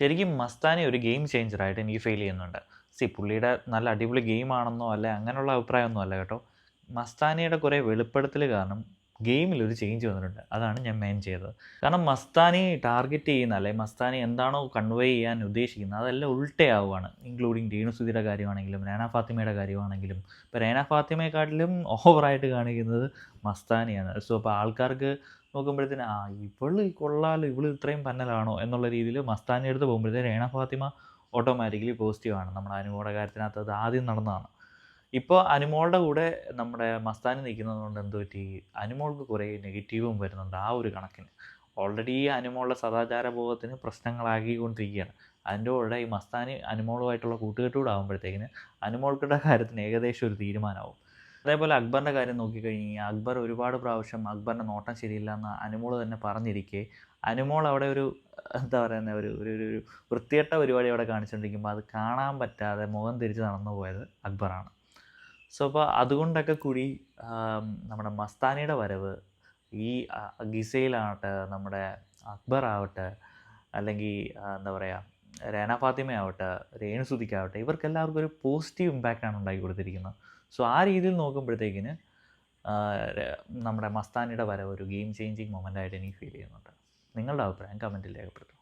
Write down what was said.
ശരിക്കും മസ്താനി ഒരു ഗെയിം ചേഞ്ചറായിട്ട് എനിക്ക് ഫീൽ ചെയ്യുന്നുണ്ട്. സി പുള്ളിയുടെ നല്ല അടിപൊളി ഗെയിം ഗെയിമാണെന്നോ അല്ലെ അങ്ങനെയുള്ള അഭിപ്രായമൊന്നും അല്ല കേട്ടോ. മസ്താനിയുടെ കുറേ വെളിപ്പെടുത്തൽ കാരണം ഗെയിമിൽ ഒരു ചേഞ്ച് വന്നിട്ടുണ്ട്. അതാണ് ഞാൻ മെയിൻ ചെയ്തത്. കാരണം മസ്താനി ടാർഗറ്റ് ചെയ്യുന്ന അല്ലെ മസ്താനി എന്താണോ കൺവേ ചെയ്യാൻ ഉദ്ദേശിക്കുന്നത് അതെല്ലാം ഉൾട്ടയാവുകയാണ്. ഇൻക്ലൂഡിങ് രേണുസുതിയുടെ കാര്യമാണെങ്കിലും രേന ഫാത്തിമയുടെ കാര്യമാണെങ്കിലും. ഇപ്പോൾ രേന ഫാത്തിമയെക്കാട്ടിലും ഓവറായിട്ട് കാണിക്കുന്നത് മസ്താനിയാണ്. സോ അപ്പോൾ ആൾക്കാർക്ക് നോക്കുമ്പോഴത്തേന് ആ ഇവൾ കൊള്ളാലോ ഇവൾ ഇത്രയും പന്നലാണോ? എന്നുള്ള രീതിയിൽ മസ്താനി എടുത്ത് പോകുമ്പോഴത്തേന് രേണ ഫാത്തിമ ഓട്ടോമാറ്റിക്കലി പോസിറ്റീവാണ് നമ്മുടെ അനുകൂട കാര്യത്തിനകത്ത് അത് ആദ്യം നടന്നതാണ്. ഇപ്പോൾ അനുമോളുടെ കൂടെ നമ്മുടെ മസ്താനി നിൽക്കുന്നത് കൊണ്ട് എന്ത് പറ്റി? അനുമോൾക്ക് കുറേ നെഗറ്റീവും വരുന്നുണ്ട് ആ ഒരു കണക്കിന്. ഓൾറെഡി ഈ അനുമോളുടെ സദാചാര ബോധത്തിന് പ്രശ്നങ്ങളാക്കിക്കൊണ്ടിരിക്കുകയാണ്. അതിന്റെ കൂടെ ഈ മസ്താനി അനുമോളുമായിട്ടുള്ള കൂട്ടുകെട്ടുകൂടെ ആകുമ്പോഴത്തേക്കിന് അനുമോൾക്കുടെ കാര്യത്തിന് ഏകദേശം ഒരു തീരുമാനമാവും. അതേപോലെ അക്ബറിന്റെ കാര്യം നോക്കിക്കഴിഞ്ഞാൽ അക്ബർ ഒരുപാട് പ്രാവശ്യം അക്ബറിന്റെ നോട്ടം ശരിയില്ല എന്ന് അനുമോൾ തന്നെ പറഞ്ഞിരിക്കെ. അനുമോൾ അവിടെ ഒരു എന്താ പറയുന്ന ഒരു ഒരു ഒരു വൃത്തികെട്ട പരിപാടി അവിടെ കാണിച്ചുകൊണ്ടിരിക്കുമ്പോൾ അത് കാണാൻ പറ്റാതെ മുഖം തിരിച്ച് നടന്നു പോയത് അക്ബറാണ്. സോ അപ്പോൾ അതുകൊണ്ടൊക്കെ കൂടി നമ്മുടെ മസ്താനിയുടെ വരവ് ഈ ഗിസയിലാവട്ടെ നമ്മുടെ അക്ബർ ആവട്ടെ അല്ലെങ്കിൽ എന്താ പറയുക രേന ഫാത്തിമയാവട്ടെ ആവട്ടെ രേണു സുധിക്കാവട്ടെ ഇവർക്കെല്ലാവർക്കും ഒരു പോസിറ്റീവ് ഇമ്പാക്റ്റാണ് ഉണ്ടാക്കി കൊടുത്തിരിക്കുന്നത്. സോ ആ രീതിയിൽ നോക്കുമ്പോഴത്തേക്കിന് നമ്മുടെ മസ്താനിയുടെ വരവ് ഒരു ഗെയിം ചേഞ്ചിങ് മൊമെന്റ് ആയിട്ട് എനിക്ക് ഫീൽ ചെയ്യുന്നുണ്ട്. നിങ്ങളുടെ അഭിപ്രായം കമന്റിൽ രേഖപ്പെടുത്തും.